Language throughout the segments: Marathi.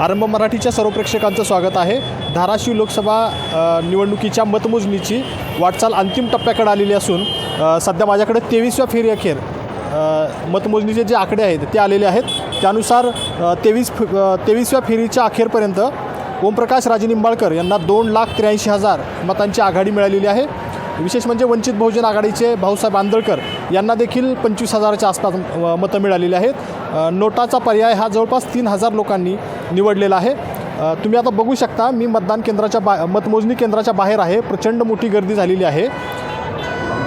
आरंभ मराठीच्या सर्व प्रेक्षकांचं स्वागत आहे. धाराशिव लोकसभा निवडणुकीच्या मतमोजणीची वाटचाल अंतिम टप्प्याकडे आलेली असून सध्या माझ्याकडे तेवीसव्या फेरी अखेर मतमोजणीचे जे आकडे आहेत ते आलेले आहेत. त्यानुसार तेवीस तेवीसव्या फेरीच्या अखेरपर्यंत ओमप्रकाश राजे निंबाळकर यांना दोन लाख त्र्याऐंशी हजार मतांची आघाडी मिळालेली आहे. विशेष म्हणजे वंचित बहुजन आघाडीचे भाऊसाहेब आंदळकर यांना देखील पंचवीस हजाराच्या आसपास मतं मिळालेली आहेत. नोटाचा पर्याय हा जवळपास तीन हजार लोकांनी निवडलेला आहे. तुम्ही आता बघू शकता मी मतदान केंद्राच्या बा मतमोजणी केंद्राच्या बाहेर आहे. प्रचंड मोठी गर्दी झालेली आहे.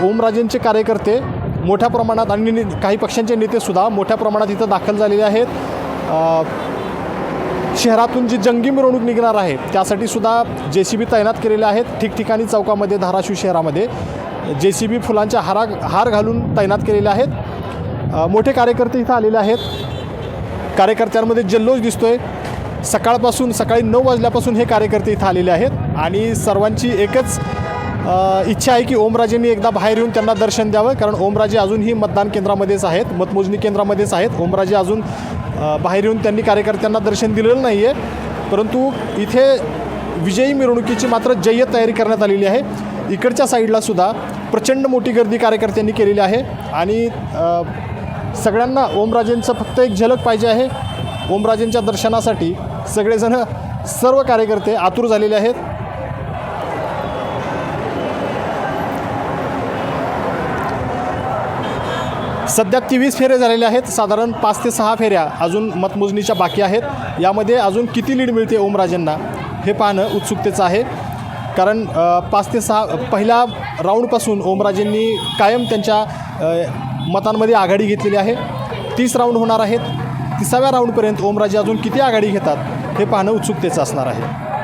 ओमराजेंचे कार्यकर्ते मोठ्या प्रमाणात आणि नि- काही पक्षांचे नेतेसुद्धा मोठ्या प्रमाणात इथं दाखल झालेले आहेत. शहरातून जी जंगी मिरवणूक निघणार आहे त्यासाठी सुद्धा जे सी बी तैनात केलेले आहेत. ठिकठिकाणी चौकामध्ये धाराशिव शहरामध्ये. जे सी बी फुलांच्या हारा हार घालून तैनात केलेले आहेत. मोठे कार्यकर्ते इथं आलेले आहेत. कार्यकर्त्यांमध्ये जल्लोष दिसतोय. सकाळपासून सकाळी नऊ वाजल्यापासून हे कार्यकर्ते इथं आलेले आहेत आणि सर्वांची एकच इच्छा आहे की ओमराजेंनी एकदा बाहेर येऊन त्यांना दर्शन द्यावं. कारण ओमराजे अजूनही मतदान केंद्रामध्येच आहेत मतमोजणी केंद्रामध्येच आहेत. ओमराजे अजून बाहेर येऊन त्यांनी कार्यकर्त्यांना दर्शन दिलेलं नाही आहे परंतु इथे विजयी मिरवणुकीची मात्र जय्यत तयारी करण्यात आलेली आहे. इकडच्या साईडला सुद्धा प्रचंड मोठी गर्दी कार्यकर्त्यांनी केलेली आहे. आणि सगळ्यांना ओमराजेंचं फक्त एक झलक पाहिजे आहे. ओमराजेंच्या दर्शनासाठी सगळेजण सर्व कार्यकर्ते आतुर झालेले आहेत. सध्या तेवीस फेरे झालेले आहेत. साधारण पाच ते सहा फेऱ्या अजून मतमोजणीच्या बाकी आहेत. यामध्ये अजून किती लीड मिळते ओमराजेंना हे पाहणं उत्सुकतेचं आहे. कारण पाच ते सहा पहिल्या राऊंडपासून ओमराजेंनी कायम त्यांच्या मतांमध्ये आघाडी घेतलेली आहे. तीस राऊंड होणार आहेत. तिसाव्या राऊंडपर्यंत ओमराजे अजून किती आघाडी घेतात? हे पाहणं उत्सुकतेचं असणार आहे.